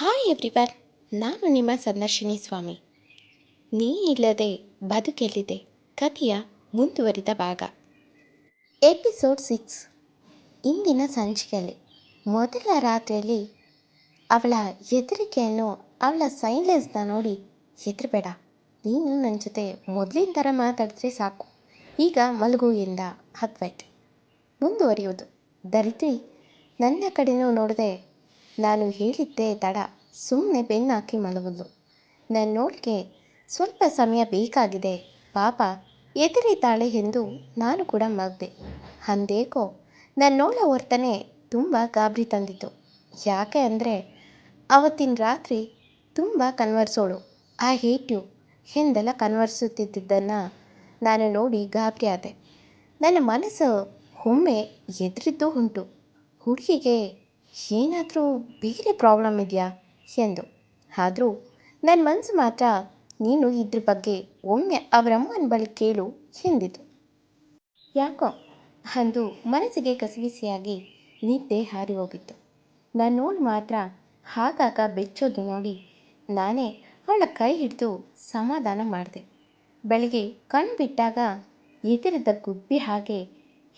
Hi ಎವ್ರಿವರ್ ನಾನು ನಿಮ್ಮ ಸಂದರ್ಶಿನಿ ಸ್ವಾಮಿ. ನೀ ಇಲ್ಲದೆ ಬದುಕೆಲ್ಲಿದೆ ಕಥೆಯ ಮುಂದುವರಿದ ಭಾಗ. ಎಪಿಸೋಡ್ ಸಿಕ್ಸ್ ಇಂದಿನ ಸಂಚಿಕೆಯಲ್ಲಿ. ಮೊದಲ ರಾತ್ರಿಯಲ್ಲಿ ಅವಳ ಹೆದರಿಕೆಯನ್ನು ಅವಳ ಸೈಲೆನ್ಸ್ನ ನೋಡಿ ಹೆದರಬೇಡ. ನೀನು ನನ್ನ ಜೊತೆ ಮೊದಲಿನ ಥರ ಮಾತಾಡಿದ್ರೆ ಸಾಕು. ಈಗ ಮಲಗು ಎಂದ ಅದ್ವೈಟ್ ಮುಂದುವರಿಯುವುದು. ದರಿದ್ರಿ, ನನ್ನ ಕಡೆನೂ ನೋಡದೆ ನಾನು ಹೇಳಿದ್ದೆ, ತಡ ಸುಮ್ಮನೆ ಬೆನ್ನಾಕಿ ಮಲಗುದು. ನನ್ನ ಸ್ವಲ್ಪ ಸಮಯ ಬೇಕಾಗಿದೆ. ಪಾಪ ಎದುರಿದ್ದಾಳೆ ಎಂದು ನಾನು ಕೂಡ ಮಗ್ದೆ ಅಂದೇಕೋ ನನ್ನೋಳ ವರ್ತನೆ ತುಂಬ ಗಾಬರಿ ತಂದಿತು. ಯಾಕೆ ಅಂದರೆ, ಅವತ್ತಿನ ರಾತ್ರಿ ತುಂಬ ಕನ್ವರ್ಸೋಳು ಆ ಹೇಟ್ ಯು ಎಂದೆಲ್ಲ ಕನ್ವರ್ಸುತ್ತಿದ್ದನ್ನು ನಾನು ನೋಡಿ ಗಾಬರಿ ಆದೆ. ನನ್ನ ಮನಸ್ಸು ಒಮ್ಮೆ ಎದುರಿದ್ದು ಉಂಟು. ಹುಡುಗಿಗೆ ಏನಾದರೂ ಬೇರೆ ಪ್ರಾಬ್ಲಮ್ ಇದೆಯಾ ಎಂದು. ಆದರೂ ನನ್ನ ಮನಸ್ಸು ಮಾತ್ರ ನೀನು ಇದ್ರ ಬಗ್ಗೆ ಒಮ್ಮೆ ಅವರಮ್ಮನ ಬಳಿ ಕೇಳು ಎಂದಿತು. ಯಾಕೋ ಅಂದು ಮನಸ್ಸಿಗೆ ಕಸಿವಿಸಿಯಾಗಿ ನಿದ್ದೆ ಹಾರಿ ಹೋಗಿತ್ತು. ನಾನು ನೋಡಿ ಮಾತ್ರ ಆಗಾಗ ಬೆಚ್ಚೋದು ನೋಡಿ ನಾನೇ ಅವಳ ಕೈ ಹಿಡಿದು ಸಮಾಧಾನ ಮಾಡಿದೆ. ಬೆಳಗ್ಗೆ ಕಣ್ಣು ಬಿಟ್ಟಾಗ ಎದುರಿದ್ದ ಗುಬ್ಬಿ ಹಾಗೆ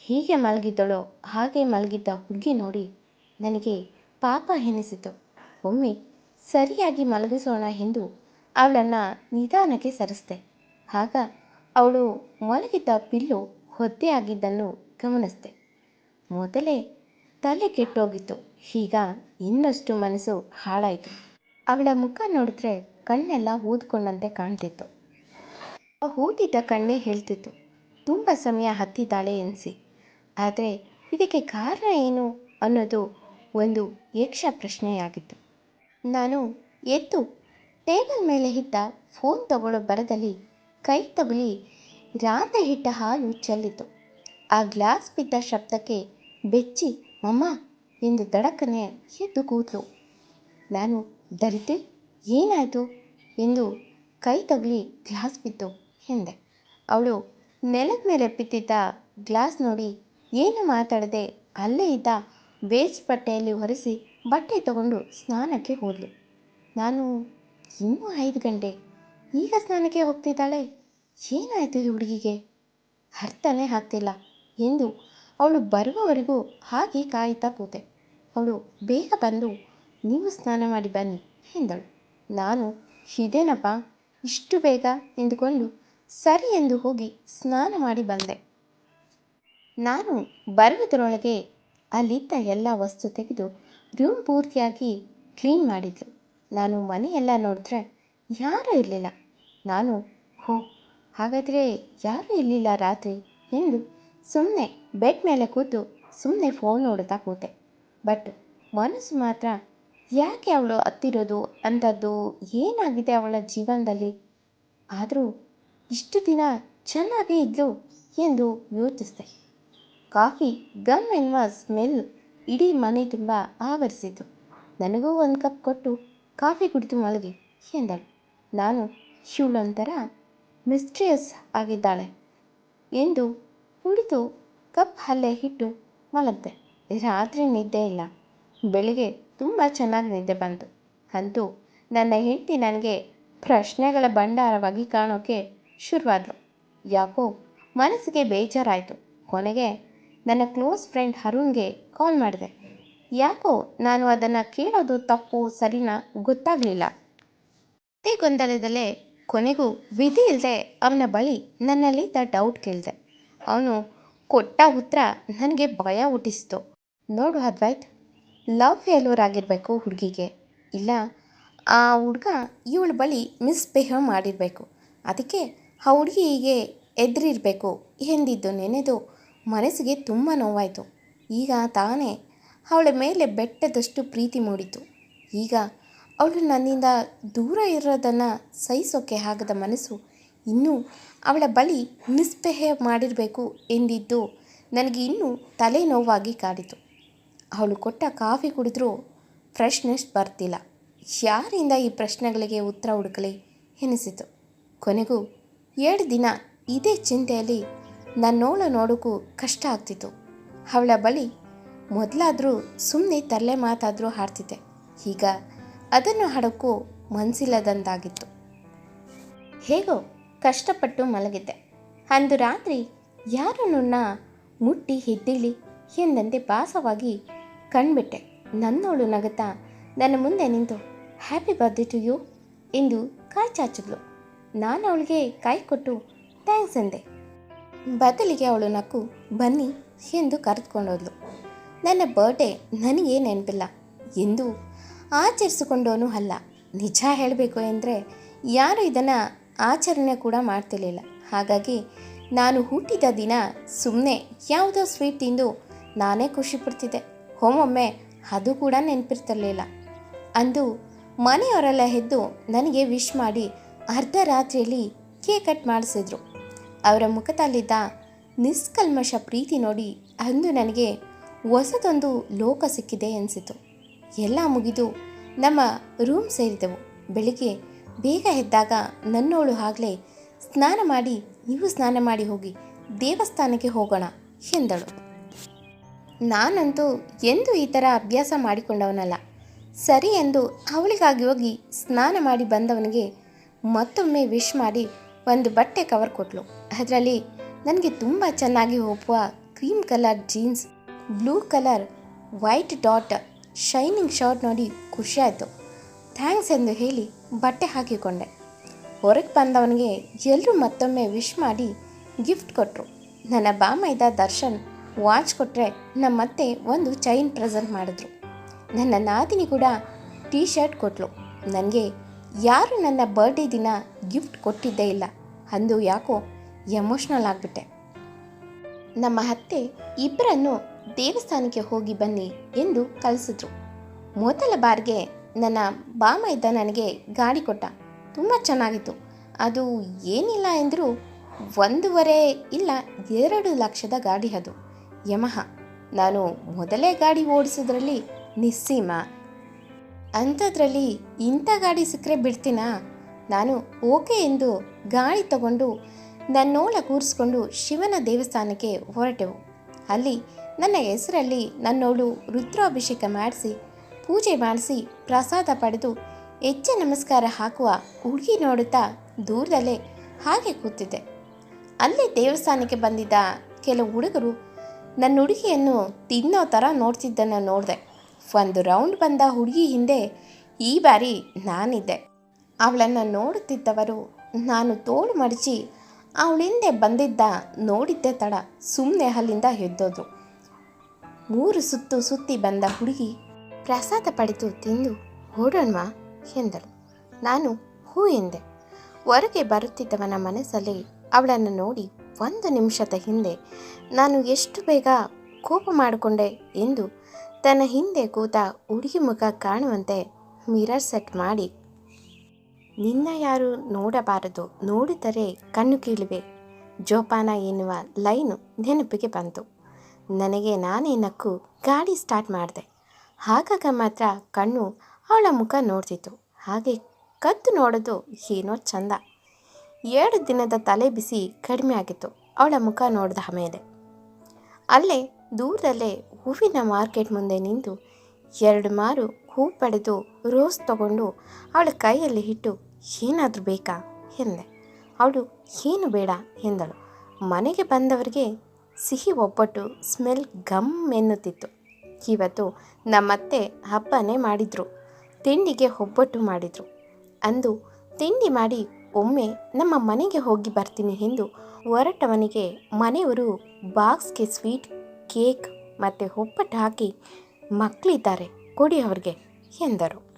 ಹೀಗೆ ಮಲಗಿದ್ದಳೋ, ಹಾಗೆ ಮಲಗಿದ್ದ ಹುಡುಗಿ ನೋಡಿ ನನಗೆ ಪಾಪ ಎನಿಸಿತು. ಒಮ್ಮೆ ಸರಿಯಾಗಿ ಮಲಗಿಸೋಣ ಎಂದು ಅವಳನ್ನು ನಿಧಾನಕ್ಕೆ ಸರಿಸಿದೆ. ಆಗ ಅವಳು ಮಲಗಿದ್ದ ಪಿಲ್ಲು ಒದ್ದೆ ಆಗಿದ್ದನ್ನು ಗಮನಿಸಿದೆ. ಮೊದಲೇ ತಲೆ ಕೆಟ್ಟೋಗಿತ್ತು. ಈಗ ಇನ್ನಷ್ಟು ಮನಸ್ಸು ಹಾಳಾಯಿತು. ಅವಳ ಮುಖ ನೋಡಿದ್ರೆ ಕಣ್ಣೆಲ್ಲ ಊದ್ಕೊಂಡಂತೆ ಕಾಣ್ತಿತ್ತು. ಆ ಊದಿದ್ದ ಕಣ್ಣೇ ಹೇಳ್ತಿತ್ತು, ತುಂಬ ಸಮಯ ಹತ್ತಿದ್ದಾಳೆ ಎನಿಸಿ. ಆದರೆ ಇದಕ್ಕೆ ಕಾರಣ ಏನು ಅನ್ನೋದು ಒಂದು ಯಕ್ಷ ಪ್ರಶ್ನೆಯಾಗಿತ್ತು. ನಾನು ಎದ್ದು ಟೇಬಲ್ ಮೇಲೆ ಇದ್ದ ಫೋನ್ ತಗೊಳ್ಳೋ ಬರದಲ್ಲಿ ಕೈ ತಗುಲಿ ರಾತೆ ಹಿಟ್ಟ ಹಾಲು ಚೆಲ್ಲಿತು. ಆ ಗ್ಲಾಸ್ ಬಿದ್ದ ಶಬ್ದಕ್ಕೆ ಬೆಚ್ಚಿ ಅಮ್ಮ ಎಂದು ದಡಕ್ಕನೆ ಎದ್ದು ಕೂತು ನಾನು ದರಿತೆ ಏನಾಯಿತು? ಎಂದು ಕೈ ತಗುಲಿ ಗ್ಲಾಸ್ ಬಿತ್ತು ಎಂದೆ. ಅವಳು ನೆಲದ ಮೇಲೆ ಬಿದ್ದಿದ್ದ ಗ್ಲಾಸ್ ನೋಡಿ ಏನು ಮಾತಾಡದೆ ಅಲ್ಲೇ ಇದ್ದ ವೇಸ್ಟ್ ಬಟ್ಟೆಯಲ್ಲಿ ಒರೆಸಿ ಬಟ್ಟೆ ತಗೊಂಡು ಸ್ನಾನಕ್ಕೆ ಹೋದಳು ನಾನು ಇನ್ನೂ ಐದು ಗಂಟೆ. ಈಗ ಸ್ನಾನಕ್ಕೆ ಹೋಗ್ತಿದ್ದಾಳೆ. ಏನಾಯಿತು ಈ ಹುಡುಗಿಗೆ? ಅರ್ಥನೇ ಆಗ್ತಿಲ್ಲ ಎಂದು ಅವಳು ಬರುವವರೆಗೂ ಹಾಗೆ ಕಾಯುತ್ತಾ ಕೂತೆ. ಅವಳು, ಬೇಗ ಬಂದು ನೀವು ಸ್ನಾನ ಮಾಡಿ ಬನ್ನಿ ಎಂದಳು. ನಾನು, ಇದೇನಪ್ಪ? ಇಷ್ಟು ಬೇಗ ಎಂದುಕೊಂಡು ಸರಿ ಎಂದು ಹೋಗಿ ಸ್ನಾನ ಮಾಡಿ ಬಂದೆ. ನಾನು ಬರುವುದರೊಳಗೆ ಅಲ್ಲಿದ್ದ ಎಲ್ಲ ವಸ್ತು ತೆಗೆದು ರೂಮ್ ಪೂರ್ತಿಯಾಗಿ ಕ್ಲೀನ್ ಮಾಡಿದ್ಲು. ನಾನು ಮನೆಯೆಲ್ಲ ನೋಡಿದ್ರೆ ಯಾರೂ ಇರಲಿಲ್ಲ. ನಾನು, ಹೋ, ಹಾಗಾದರೆ ಯಾರೂ ಇರಲಿಲ್ಲ ರಾತ್ರಿ? ಎಂದು ಸುಮ್ಮನೆ ಬೆಡ್ ಮೇಲೆ ಕೂತು ಸುಮ್ಮನೆ ಫೋನ್ ನೋಡುತ್ತಾ ಕೂತೆ. ಬಟ್ ಮನಸ್ಸು ಮಾತ್ರ, ಯಾಕೆ ಅವಳು ಹತ್ತಿರೋದು? ಅಂಥದ್ದು ಏನಾಗಿದೆ ಅವಳ ಜೀವನದಲ್ಲಿ? ಆದರೂ ಇಷ್ಟು ದಿನ ಚೆನ್ನಾಗೇ ಇದ್ಲು ಎಂದು ಯೋಚಿಸಿದೆ. ಕಾಫಿ ಗಮ್ ಎನ್ನುವ ಸ್ಮೆಲ್ ಇಡೀ ಮನೆ ತುಂಬ ಆವರಿಸಿತು. ನನಗೂ ಒಂದು ಕಪ್ ಕೊಟ್ಟು ಕಾಫಿ ಕುಡಿದು ಮಲಗಿ, ಎಂದಳು. ನಾನು ಇವಳೊಂಥರ ಮಿಸ್ಟ್ರಿಯಸ್ ಆಗಿದ್ದಾಳೆ ಎಂದು ಕುಡಿದು ಕಪ್ ಅಲ್ಲೇ ಇಟ್ಟು ಮಲಗಿದೆ. ರಾತ್ರಿ ನಿದ್ದೆ ಇಲ್ಲ. ಬೆಳಿಗ್ಗೆ ತುಂಬ ಚೆನ್ನಾಗಿ ನಿದ್ದೆ ಬಂತು. ಅಂತೂ ನನ್ನ ಹೆಂಡತಿ ನನಗೆ ಪ್ರಶ್ನೆಗಳ ಭಂಡಾರವಾಗಿ ಕಾಣೋಕ್ಕೆ ಶುರುವಾದಳು ಯಾಕೋ ಮನಸ್ಸಿಗೆ ಬೇಜಾರಾಯಿತು. ಕೊನೆಗೆ ನನ್ನ ಕ್ಲೋಸ್ ಫ್ರೆಂಡ್ ಅರುಣ್ಗೆ ಕಾಲ್ ಮಾಡಿದೆ. ಯಾಕೋ ನಾನು ಅದನ್ನು ಕೇಳೋದು ತಪ್ಪು ಸರಿನಾ ಗೊತ್ತಾಗಲಿಲ್ಲ. ಅದೇ ಗೊಂದಲದಲ್ಲೇ ಕೊನೆಗೂ ವಿಧಿ ಇಲ್ಲದೆ ಅವನ ಬಳಿ ನನ್ನಲ್ಲಿದ್ದ ಡೌಟ್ ಕೇಳಿದೆ. ಅವನು ಕೊಟ್ಟ ಉತ್ತರ ನನಗೆ ಭಯ ಹುಟ್ಟಿಸಿತು. ನೋಡು ಅದ್ವೈತ್ ಲವ್ ಫೇಲ್ಯೂರ್ ಆಗಿರಬೇಕು ಹುಡುಗಿಗೆ. ಇಲ್ಲ, ಆ ಹುಡುಗ ಇವಳ ಬಳಿ ಮಿಸ್ಬಿಹೇವ್ ಮಾಡಿರಬೇಕು. ಅದಕ್ಕೆ ಆ ಹುಡುಗಿ ಹೀಗೆ ಎದುರಿರಬೇಕು ಎಂದಿದ್ದು ನೆನೆದು ಮನಸ್ಸಿಗೆ ತುಂಬ ನೋವಾಯಿತು. ಈಗ ತಾನೇ ಅವಳ ಮೇಲೆ ಬೆಟ್ಟದಷ್ಟು ಪ್ರೀತಿ ಮೂಡಿತು. ಈಗ ಅವಳು ನನ್ನಿಂದ ದೂರ ಇರೋದನ್ನು ಸಹಿಸೋಕೆ ಆಗದ ಮನಸ್ಸು ಇನ್ನೂ ಅವಳ ಬಳಿ ಮಿಸ್ಬಿಹೇವ್ ಮಾಡಿರಬೇಕು ಎಂದಿದ್ದು ನನಗೆ ಇನ್ನೂ ತಲೆನೋವಾಗಿ ಕಾಡಿತು. ಅವಳು ಕೊಟ್ಟ ಕಾಫಿ ಕುಡಿದ್ರೂ ಫ್ರೆಶ್ನೆಸ್ ಬರ್ತಿಲ್ಲ. ಯಾರಿಂದ ಈ ಪ್ರಶ್ನೆಗಳಿಗೆ ಉತ್ತರ ಹುಡುಕಲಿ ಎನಿಸಿತು. ಕೊನೆಗೂ ಎರಡು ದಿನ ಇದೇ ಚಿಂತೆಯಲ್ಲಿ ನನ್ನೋಳ ನೋಡೋಕ್ಕೂ ಕಷ್ಟ ಆಗ್ತಿತ್ತು. ಅವಳ ಬಳಿ ಮೊದಲಾದರೂ ಸುಮ್ಮನೆ ತರಲೆ ಮಾತಾದರೂ ಹಾಡ್ತಿದ್ದೆ. ಈಗ ಅದನ್ನು ಹಾಡೋಕ್ಕೂ ಮನಸ್ಸಿಲ್ಲದಂತಾಗಿತ್ತು ಹೇಗೋ ಕಷ್ಟಪಟ್ಟು ಮಲಗಿದ್ದೆ. ಅಂದು ರಾತ್ರಿ, ಯಾರು ನನ್ನ ಮುಟ್ಟಿ ಹಿದ್ದಿಳಿ ಎಂದಂತೆ ಭಾಸವಾಗಿ ಕಣ್ಬಿಟ್ಟೆ. ನನ್ನೋಳು ನಗುತ್ತಾ ನನ್ನ ಮುಂದೆ ನಿಂತು ಹ್ಯಾಪಿ ಬರ್ತ್ಡೇ ಟು ಯು ಎಂದು ಕಾಯಿ ಚಾಚಿದ್ಲು ನಾನು ಅವಳಿಗೆ ಕೈ ಕೊಟ್ಟು ಥ್ಯಾಂಕ್ಸ್ ಅಂದೆ. ಬದಲಿಗೆ ಅವಳು ನಕ್ಕು, ಬನ್ನಿ ಎಂದು ಕರೆದುಕೊಂಡೋದ್ಲು. ನನ್ನ ಬರ್ಡೇ ನನಗೆ ನೆನಪಿಲ್ಲ. ಎಂದು ಆಚರಿಸಿಕೊಂಡವನು ಅಲ್ಲ. ನಿಜ ಹೇಳಬೇಕು ಅಂದರೆ ಯಾರು ಇದನ್ನು ಆಚರಣೆ ಕೂಡ ಮಾಡ್ತಿರ್ಲಿಲ್ಲ. ಹಾಗಾಗಿ ನಾನು ಹುಟ್ಟಿದ ದಿನ ಸುಮ್ಮನೆ ಯಾವುದೋ ಸ್ವೀಟ್ ತಿಂದು ನಾನೇ ಖುಷಿ ಪಡ್ತಿದ್ದೆ. ಒಮ್ಮೊಮ್ಮೆ ಅದು ಕೂಡ ನೆನಪಿರ್ತಿರಲಿಲ್ಲ. ಅಂದು ಮನೆಯವರೆಲ್ಲ ಎದ್ದು ನನಗೆ ವಿಶ್ ಮಾಡಿ ಅರ್ಧ ರಾತ್ರಿಯಲ್ಲಿ ಕೇಕ್ ಕಟ್ ಮಾಡಿಸಿದ್ರು. ಅವರ ಮುಖದಲ್ಲಿದ್ದ ನಿಷ್ಕಲ್ಮಶ ಪ್ರೀತಿ ನೋಡಿ ಅಂದು ನನಗೆ ಹೊಸದೊಂದು ಲೋಕ ಸಿಕ್ಕಿದೆ ಅನಿಸಿತು. ಎಲ್ಲ ಮುಗಿದು ನಮ್ಮ ರೂಮ್ ಸೇರಿದೆವು. ಬೆಳಿಗ್ಗೆ ಬೇಗ ಎದ್ದಾಗ ನನ್ನೋಳು ಆಗಲೇ, ಸ್ನಾನ ಮಾಡಿ, ನೀವು ಸ್ನಾನ ಮಾಡಿ ಹೋಗಿ, ದೇವಸ್ಥಾನಕ್ಕೆ ಹೋಗೋಣ, ಎಂದಳು. ನಾನಂತೂ ಎಂದೂ ಈ ಥರ ಅಭ್ಯಾಸ ಮಾಡಿಕೊಂಡವನಲ್ಲ. ಸರಿ ಎಂದು ಅವಳಿಗಾಗಿ ಹೋಗಿ ಸ್ನಾನ ಮಾಡಿ ಬಂದವನಿಗೆ ಮತ್ತೊಮ್ಮೆ ವಿಶ್ ಮಾಡಿ ಒಂದು ಬಟ್ಟೆ ಕವರ್ ಕೊಟ್ಟಳು ಅದರಲ್ಲಿ ನನಗೆ ತುಂಬ ಚೆನ್ನಾಗಿ ಒಪ್ಪುವ cream colour jeans, blue colour, white dot, shining shirt ನೋಡಿ ಖುಷಿಯಾಯಿತು ಥ್ಯಾಂಕ್ಸ್ ಎಂದು ಹೇಳಿ ಬಟ್ಟೆ ಹಾಕಿಕೊಂಡೆ. ಹೊರಗೆ ಬಂದವನಿಗೆ ಎಲ್ಲರೂ ಮತ್ತೊಮ್ಮೆ ವಿಶ್ ಮಾಡಿ ಗಿಫ್ಟ್ ಕೊಟ್ಟರು ನನ್ನ ಬಾಮೈದ ದರ್ಶನ್ ವಾಚ್ ಕೊಟ್ಟರೆ ನಮ್ಮತ್ತೆ ಒಂದು ಚೈನ್ ಪ್ರೆಸೆಂಟ್ ಮಾಡಿದ್ರು. ನನ್ನ ನಾದಿನಿ ಕೂಡ ಟೀ ಶರ್ಟ್ ಕೊಟ್ಟಳು ನನಗೆ ಯಾರು ನನ್ನ ಬರ್ಡೇ ದಿನ ಗಿಫ್ಟ್ ಕೊಟ್ಟಿದ್ದೇ ಇಲ್ಲ. ಅಂದು ಯಾಕೋ ಎಮೋಷ್ನಲ್ ಆಗಿಬಿಟ್ಟೆ. ನಮ್ಮ ಅತ್ತೆ ಇಬ್ಬರನ್ನು ದೇವಸ್ಥಾನಕ್ಕೆ ಹೋಗಿ ಬನ್ನಿ ಎಂದು ಕಳಿಸಿದ್ರು ಮೊದಲ ಬಾರಿಗೆ ನನ್ನ ಬಾಮೈದ ನನಗೆ ಗಾಡಿ ಕೊಟ್ಟ. ತುಂಬ ಚೆನ್ನಾಗಿತ್ತು. ಅದು ಏನಿಲ್ಲ ಎಂದರೂ ಒಂದೂವರೆ ಇಲ್ಲ ಎರಡು ಲಕ್ಷದ ಗಾಡಿ ಅದು. ಯಮಹ, ನಾನು ಮೊದಲೇ ಗಾಡಿ ಓಡಿಸೋದ್ರಲ್ಲಿ ನಿಸ್ಸೀಮ. ಅಂಥದ್ರಲ್ಲಿ ಇಂಥ ಗಾಡಿ ಸಿಕ್ಕರೆ ಬಿಡ್ತೀನಾ? ನಾನು ಓಕೆ ಎಂದು ಗಾಡಿ ತಗೊಂಡು ನನ್ನೋಳ ಕೂರಿಸ್ಕೊಂಡು ಶಿವನ ದೇವಸ್ಥಾನಕ್ಕೆ ಹೊರಟೆವು. ಅಲ್ಲಿ ನನ್ನ ಹೆಸರಲ್ಲಿ ನನ್ನೋಳು ರುದ್ರಾಭಿಷೇಕ ಮಾಡಿಸಿ, ಪೂಜೆ ಮಾಡಿಸಿ ಪ್ರಸಾದ ಪಡೆದು ಹೆಚ್ಚೆ ನಮಸ್ಕಾರ ಹಾಕುವ ಹುಡುಗಿ ನೋಡುತ್ತಾ ದೂರದಲ್ಲೇ ಹಾಗೆ ಕೂತಿದ್ದೆ. ಅಲ್ಲಿ ದೇವಸ್ಥಾನಕ್ಕೆ ಬಂದಿದ್ದ ಕೆಲವು ಹುಡುಗರು ನನ್ನ ಹುಡುಗಿಯನ್ನು ತಿನ್ನೋ ಥರ ನೋಡ್ತಿದ್ದನ್ನು ನೋಡಿದೆ. ಒಂದು ರೌಂಡ್ ಬಂದ ಹುಡುಗಿ ಹಿಂದೆ ಈ ಬಾರಿ ನಾನಿದ್ದೆ. ಅವಳನ್ನು ನೋಡುತ್ತಿದ್ದವರು ನಾನು ತೋಳು ಮಡಚಿ ಅವಳಿಂದೆ ಬಂದಿದ್ದ ನೋಡಿದ್ದೆ ತಡ ಸುಮ್ಮನೆ ಅಲ್ಲಿಂದ ಎದ್ದೋದ್ರು ಮೂರು ಸುತ್ತು ಸುತ್ತಿ ಬಂದ ಹುಡುಗಿ ಪ್ರಸಾದ ಪಡೆದು ತಿಂದು, ಓಡೋಣ್ವಾ? ಎಂದಳು. ನಾನು ಹೂ ಎಂದೆ. ಹೊರಗೆ ಬರುತ್ತಿದ್ದವನ ಮನಸ್ಸಲ್ಲಿ ಅವಳನ್ನು ನೋಡಿ ಒಂದು ನಿಮಿಷದ ಹಿಂದೆ, ನಾನು ಎಷ್ಟು ಬೇಗ ಕೋಪ ಮಾಡಿಕೊಂಡೆ ಎಂದು ತನ್ನ ಹಿಂದೆ ಕೂತ ಹುಡುಗಿ ಮುಖ ಕಾಣುವಂತೆ ಮಿರರ್ ಸೆಟ್ ಮಾಡಿ ನಿನ್ನ ಯಾರು ನೋಡಬಾರದು, ನೋಡಿದರೆ ಕಣ್ಣು ಕೀಳುವೆ. ಜೋಪಾನ ಎನ್ನುವ ಲೈನು ನೆನಪಿಗೆ ಬಂತು. ನನಗೆ ನಾನೇ ನಕ್ಕು ಗಾಡಿ ಸ್ಟಾರ್ಟ್ ಮಾಡಿದೆ. ಹಾಗಾಗ ಮಾತ್ರ ಕಣ್ಣು ಅವಳ ಮುಖ ನೋಡ್ತಿತ್ತು. ಹಾಗೆ ಕದ್ದು ನೋಡೋದು ಏನೋ ಚಂದ. ಎರಡು ದಿನದ ತಲೆ ಬಿಸಿ ಕಡಿಮೆ ಆಗಿತ್ತು ಅವಳ ಮುಖ ನೋಡಿದ ಆಮೇಲೆ ಅಲ್ಲೇ ದೂರದಲ್ಲೇ ಹೂವಿನ ಮಾರ್ಕೆಟ್ ಮುಂದೆ ನಿಂತು ಎರಡು ಮಾರು ಹೂ ಪಡೆದು ರೋಸ್ ತಗೊಂಡು ಅವಳ ಕೈಯಲ್ಲಿ ಇಟ್ಟು ಏನಾದರೂ ಬೇಕಾ? ಎಂದೆ. ಅವಳು, ಏನು ಬೇಡ ಎಂದಳು. ಮನೆಗೆ ಬಂದವರಿಗೆ ಸಿಹಿ ಒಬ್ಬಟ್ಟು, ಸ್ಮೆಲ್ ಗಮ್ ಎನ್ನುತ್ತಿತ್ತು. ಇವತ್ತು ನಮ್ಮತ್ತೆ ಹಬ್ಬನೇ ಮಾಡಿದರು. ತಿಂಡಿಗೆ ಒಬ್ಬಟ್ಟು ಮಾಡಿದರು. ಅಂದು ತಿಂಡಿ ಮಾಡಿ ಒಮ್ಮೆ ನಮ್ಮ ಮನೆಗೆ ಹೋಗಿ ಬರ್ತೀನಿ ಎಂದು ಹೊರಟವನಿಗೆ ಮನೆಯವರು ಬಾಕ್ಸ್ಗೆ ಸ್ವೀಟ್, ಕೇಕ್ ಮತ್ತು ಒಬ್ಬಟ್ಟು ಹಾಕಿ ಮಕ್ಕಳಿದ್ದಾರೆ ಕೊಡಿ ಅವ್ರಿಗೆ ಎಂದರು.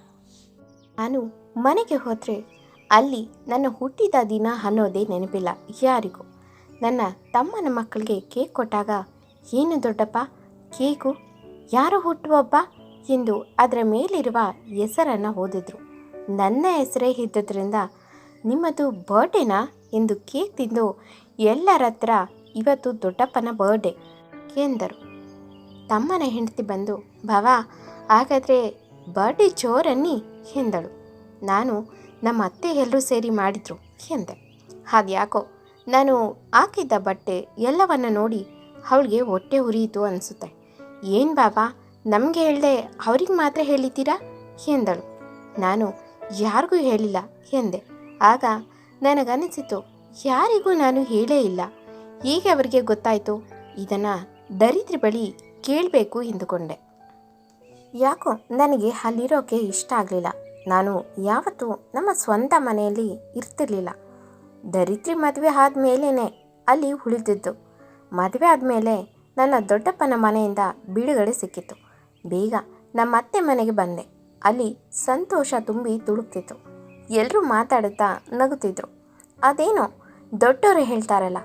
ನಾನು ಮನೆಗೆ ಹೋದರೆ ಅಲ್ಲಿ ನನ್ನ ಹುಟ್ಟಿದ ದಿನ ಅನ್ನೋದೇ ನೆನಪಿಲ್ಲ. ಯಾರಿಗೂ? ನನ್ನ ತಮ್ಮನ ಮಕ್ಕಳಿಗೆ ಕೇಕ್ ಕೊಟ್ಟಾಗ, ಏನು ದೊಡ್ಡಪ್ಪ, ಕೇಕು? ಯಾರು ಹುಟ್ಟುವಬ್ಬ ಎಂದು ಅದರ ಮೇಲಿರುವ ಹೆಸರನ್ನು ಓದಿದ್ರು. ನನ್ನ ಹೆಸರೇ ಇದ್ದದ್ರಿಂದ ನಿಮ್ಮದು ಬರ್ಡೇನಾ ಎಂದು ಕೇಕ್ ತಿಂದು ಎಲ್ಲರ ಹತ್ರ ಇವತ್ತು ದೊಡ್ಡಪ್ಪನ ಬರ್ಡೇ ಎಂದರು. ತಮ್ಮನ ಹೆಂಡತಿ ಬಂದು ಭಾವ ಹಾಗಾದರೆ ಬರ್ಡೇ ಚೋರನ್ನಿ? ಎಂದಳು. ನಾನು ನಮ್ಮ ಅತ್ತೆ ಎಲ್ಲರೂ ಸೇರಿ ಮಾಡಿದ್ರು ಎಂದೆ. ಅದ್ಯಾಕೋ ನಾನು ಹಾಕಿದ್ದ ಬಟ್ಟೆ ಎಲ್ಲವನ್ನು ನೋಡಿ ಅವಳಿಗೆ ಹೊಟ್ಟೆ ಉರಿಯಿತು ಅನಿಸುತ್ತೆ. ಏನು ಬಾಬಾ, ನಮಗೆ ಹೇಳದೆ ಅವ್ರಿಗೆ ಮಾತ್ರ ಹೇಳಿದ್ದೀರಾ ಎಂದಳು. ನಾನು ಯಾರಿಗೂ ಹೇಳಿಲ್ಲ ಎಂದೆ. ಆಗ ನನಗನಿಸಿತು ಯಾರಿಗೂ ನಾನು ಹೇಳೇ ಇಲ್ಲ. ಹೀಗೆ ಅವರಿಗೆ ಗೊತ್ತಾಯಿತು, ಇದನ್ನು ದರಿದ್ರ ಬಳಿ ಕೇಳಬೇಕು ಎಂದುಕೊಂಡೆ. ಯಾಕೋ ನನಗೆ ಅಲ್ಲಿರೋಕೆ ಇಷ್ಟ ಆಗಲಿಲ್ಲ. ನಾನು ಯಾವತ್ತೂ ನಮ್ಮ ಸ್ವಂತ ಮನೆಯಲ್ಲಿ ಇರ್ತಿರ್ಲಿಲ್ಲ. ದರಿದ್ರಿ ಮದುವೆ ಆದಮೇಲೇ ಅಲ್ಲಿ ಉಳಿದಿದ್ದು. ಮದುವೆ ಆದಮೇಲೆ ನನ್ನ ದೊಡ್ಡಪ್ಪನ ಮನೆಯಿಂದ ಬಿಡುಗಡೆ ಸಿಕ್ಕಿತ್ತು. ಬೇಗ ನಮ್ಮ ಅತ್ತೆ ಮನೆಗೆ ಬಂದೆ. ಅಲ್ಲಿ ಸಂತೋಷ ತುಂಬಿ ತುಳುಕ್ತಿತ್ತು. ಎಲ್ಲರೂ ಮಾತಾಡುತ್ತಾ ನಗುತ್ತಿದ್ರು. ಅದೇನೋ ದೊಡ್ಡವರು ಹೇಳ್ತಾರಲ್ಲ,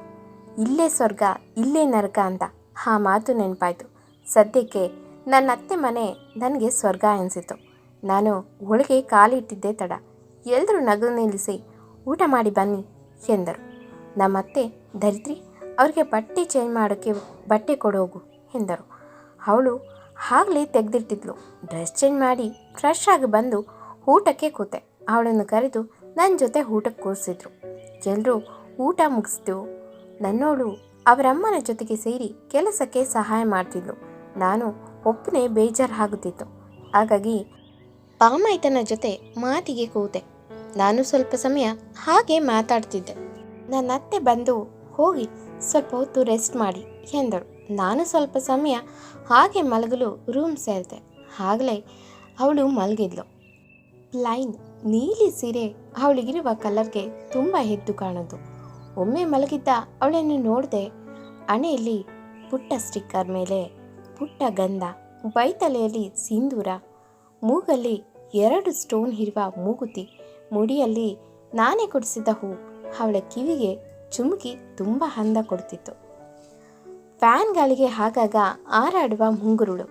ಇಲ್ಲೇ ಸ್ವರ್ಗ, ಇಲ್ಲೇ ನರಕ ಅಂತ ಆ ಮಾತು ನೆನಪಾಯಿತು. ಸದ್ಯಕ್ಕೆ ನನ್ನ ಅತ್ತೆ ಮನೆ ನನಗೆ ಸ್ವರ್ಗ ಅನಿಸಿತು ನಾನು ಒಳಗೆ ಕಾಲಿಟ್ಟಿದ್ದೆ ತಡ. ಎಲ್ಲರೂ ನಗು ನಿಲ್ಲಿಸಿ, ಊಟ ಮಾಡಿ ಬನ್ನಿ ಎಂದರು. ನಮ್ಮತ್ತೆ ಧರಿತ್ರಿ ಅವರಿಗೆ ಬಟ್ಟೆ ಚೇಂಜ್ ಮಾಡೋಕ್ಕೆ ಬಟ್ಟೆ ಕೊಡೋಗು ಎಂದರು. ಅವಳು ಆಗಲೇ ತೆಗೆದಿಟ್ಟಿದ್ಲು. ಡ್ರೆಸ್ ಚೇಂಜ್ ಮಾಡಿ ಫ್ರೆಶ್ ಆಗಿ ಬಂದು ಊಟಕ್ಕೆ ಕೂತೆ. ಅವಳನ್ನು ಕರೆದು ನನ್ನ ಜೊತೆ ಊಟಕ್ಕೆ ಕೂರಿಸಿದ್ರು. ಎಲ್ಲರೂ ಊಟ ಮುಗಿಸಿದೆವು ನನ್ನೋಳು ಅವರಮ್ಮನ ಜೊತೆಗೆ ಸೇರಿ ಕೆಲಸಕ್ಕೆ ಸಹಾಯ ಮಾಡ್ತಿದ್ಲು. ನಾನು ಒಪ್ಪನೆ ಬೇಜಾರು ಆಗುತ್ತಿತ್ತು ಹಾಗಾಗಿ ಪಾಮಾಯ್ತನ ಜೊತೆ ಮಾತಿಗೆ ಕೂತೆ. ನಾನು ಸ್ವಲ್ಪ ಸಮಯ ಹಾಗೆ ಮಾತಾಡ್ತಿದ್ದೆ. ನನ್ನ ಅತ್ತೆ ಬಂದು ಹೋಗಿ ಸ್ವಲ್ಪ ಹೊತ್ತು ರೆಸ್ಟ್ ಮಾಡಿ ಎಂದಳು. ನಾನು ಸ್ವಲ್ಪ ಸಮಯ ಹಾಗೆ ಮಲಗಲು ರೂಮ್ ಸೇರಿದೆ. ಆಗಲೇ ಅವಳು ಮಲಗಿದ್ಲು. ಪ್ಲೈನ್ ನೀಲಿ ಸೀರೆ ಅವಳಿಗಿರುವ ಕಲರ್ಗೆ ತುಂಬ ಎದ್ದು ಕಾಣೋದು. ಒಮ್ಮೆ ಮಲಗಿದ್ದ ಅವಳನ್ನು ನೋಡಿದೆ ಹಣೆಯಲ್ಲಿ ಪುಟ್ಟ ಸ್ಟಿಕ್ಕರ್ ಮೇಲೆ ಪುಟ್ಟ ಗಂಧ, ಬೈತಲೆಯಲ್ಲಿ ಸಿಂಧೂರ, ಮೂಗಲ್ಲಿ ಎರಡು ಸ್ಟೋನ್ ಇರುವ ಮೂಗುತಿ ಮುಡಿಯಲ್ಲಿ ನಾನೇ ಕೊಡಿಸಿದ ಹೂ ಅವಳ ಕಿವಿಗೆ ಚುಮುಕಿ ತುಂಬ ಅಂದ ಕೊಡ್ತಿತ್ತು. ಫ್ಯಾನ್ ಗಾಳಿಗೆ ಆಗಾಗ ಹಾರಾಡುವ ಮುಂಗುರುಳು.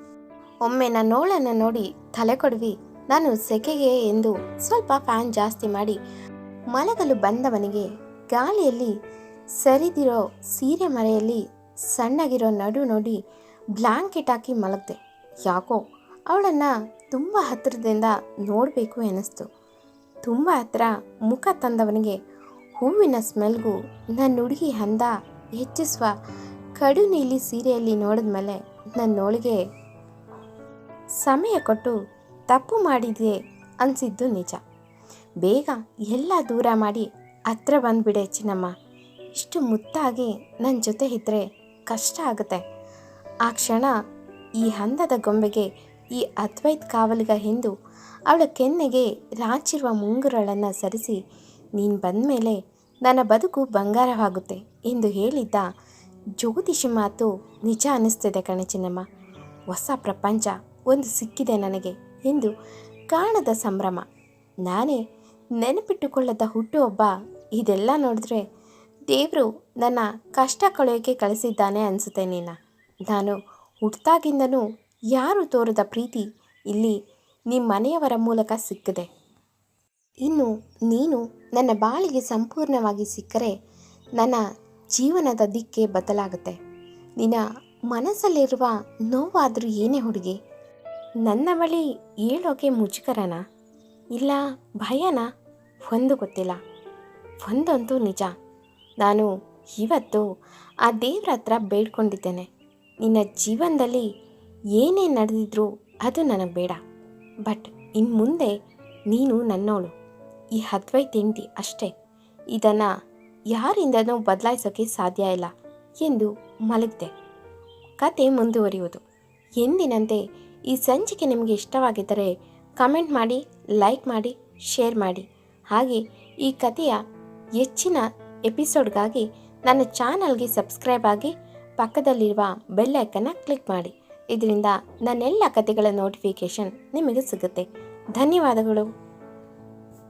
ಒಮ್ಮೆ ನನ್ನೋಳನ್ನು ನೋಡಿ ತಲೆ ಕೊಡವಿ, ನಾನು ಸೆಕೆಗೆ ಎಂದು ಸ್ವಲ್ಪ ಫ್ಯಾನ್ ಜಾಸ್ತಿ ಮಾಡಿ ಮಲಗಲು ಬಂದವನಿಗೆ ಗಾಳಿಯಲ್ಲಿ ಸರಿದಿರೋ ಸೀರೆ ಮರೆಯಲ್ಲಿ ಸಣ್ಣಗಿರೋ ನಡು ನೋಡಿ ಬ್ಲ್ಯಾಂಕೆಟ್ ಹಾಕಿ ಮಲಗಿದೆ. ಯಾಕೋ ಅವಳನ್ನು ತುಂಬ ಹತ್ತಿರದಿಂದ ನೋಡಬೇಕು ಎನಿಸ್ತು. ತುಂಬ ಹತ್ತಿರ ಮುಖ ತಂದವನಿಗೆ ಹೂವಿನ ಸ್ಮೆಲ್ಗೂ ನನ್ನ ಹುಡುಗಿ ಅಂದ ಹೆಚ್ಚಿಸುವ ಕಡು ನೀಲಿ ಸೀರೆಯಲ್ಲಿ ನೋಡಿದ್ಮೇಲೆ ನನ್ನೊಳಗೆ ಸಮಯ ಕೊಟ್ಟು ತಪ್ಪು ಮಾಡಿದೆ ಅನಿಸಿದ್ದು ನಿಜ. ಬೇಗ ಎಲ್ಲ ದೂರ ಮಾಡಿ ಹತ್ರ ಬಂದುಬಿಡೆ ಚಿನ್ನಮ್ಮ. ಇಷ್ಟು ಮುತ್ತಾಗಿ ನನ್ನ ಜೊತೆ ಇದ್ದರೆ ಕಷ್ಟ ಆಗುತ್ತೆ. ಆ ಕ್ಷಣ ಈ ಹಂದದ ಗೊಂಬೆಗೆ ಈ ಅದ್ವೈತ್ ಕಾವಲಿಗ ಎಂದು ಅವಳ ಕೆನ್ನೆಗೆ ರಾಚಿರುವ ಮುಂಗುರಳನ್ನು ಸರಿಸಿ, ನೀನು ಬಂದಮೇಲೆ ನನ್ನ ಬದುಕು ಬಂಗಾರವಾಗುತ್ತೆ ಎಂದು ಹೇಳಿದ್ದ ಜ್ಯೋತಿಷಿ ಮಾತು ನಿಜ ಅನ್ನಿಸ್ತಿದೆ ಕಣಚಿನಮ್ಮ ಹೊಸ ಪ್ರಪಂಚ ಒಂದು ಸಿಕ್ಕಿದೆ ನನಗೆ ಎಂದು ಕಾಣದ ಸಂಭ್ರಮ. ನಾನೇ ನೆನಪಿಟ್ಟುಕೊಳ್ಳದ ಹುಟ್ಟುಹಬ್ಬ ಇದೆಲ್ಲ ನೋಡಿದ್ರೆ ದೇವರು ನನ್ನ ಕಷ್ಟ ಕಳೆಯೋಕ್ಕೆ ಕಳಿಸಿದ್ದಾನೆ ಅನಿಸುತ್ತೆ ನೀನು. ನಾನು ಹುಟ್ಟಾಗಿಂದನೂ ಯಾರು ತೋರದ ಪ್ರೀತಿ ಇಲ್ಲಿ ನಿಮ್ಮ ಮನೆಯವರ ಮೂಲಕ ಸಿಕ್ಕಿದೆ. ಇನ್ನು ನೀನು ನನ್ನ ಬಾಳಿಗೆ ಸಂಪೂರ್ಣವಾಗಿ ಸಿಕ್ಕರೆ ನನ್ನ ಜೀವನದ ದಿಕ್ಕೆ ಬದಲಾಗುತ್ತೆ. ನಿನ್ನ ಮನಸ್ಸಲ್ಲಿರುವ ನೋವಾದರೂ ಏನೇ ಹುಡುಗಿ, ನನ್ನ ಬಳಿ ಹೇಳೋಕೆ ಮುಜುಗರನ? ಇಲ್ಲ ಭಯನ? ಒಂದು ಗೊತ್ತಿಲ್ಲ. ಒಂದಂತೂ ನಿಜ. ನಾನು ಇವತ್ತು ಆ ದೇವ್ರ ಹತ್ರ ಬೇಡ್ಕೊಂಡಿದ್ದೇನೆ. ನಿನ್ನ ಜೀವನದಲ್ಲಿ ಏನೇ ನಡೆದಿದ್ರೂ ಅದು ನನಗೆ ಬೇಡ. ಬಟ್ ಇನ್ನು ಮುಂದೆ ನೀನು ನನ್ನೋಳು. ಈ ಹದ್ವೈ ತಿಂಡಿ ಅಷ್ಟೇ. ಇದನ್ನು ಯಾರಿಂದನೂ ಬದಲಾಯಿಸೋಕ್ಕೆ ಸಾಧ್ಯ ಇಲ್ಲ ಎಂದು ಮಲಗಿದೆ. ಕತೆ ಮುಂದುವರಿಯುವುದು. ಎಂದಿನಂತೆ ಈ ಸಂಚಿಕೆ ನಿಮಗೆ ಇಷ್ಟವಾಗಿದ್ದರೆ ಕಮೆಂಟ್ ಮಾಡಿ, ಲೈಕ್ ಮಾಡಿ, ಶೇರ್ ಮಾಡಿ. ಹಾಗೆ ಈ ಕಥೆಯ ಹೆಚ್ಚಿನ ಎಪಿಸೋಡ್ಗಾಗಿ ನನ್ನ ಚಾನಲ್ಗೆ ಸಬ್ಸ್ಕ್ರೈಬ್ ಆಗಿ ಪಕ್ಕದಲ್ಲಿರುವ ಬೆಲ್ ಐಕನ್ನ ಕ್ಲಿಕ್ ಮಾಡಿ. ಇದರಿಂದ ನನ್ನೆಲ್ಲ ಕಥೆಗಳ ನೋಟಿಫಿಕೇಷನ್ ನಿಮಗೆ ಸಿಗುತ್ತೆ. ಧನ್ಯವಾದಗಳು.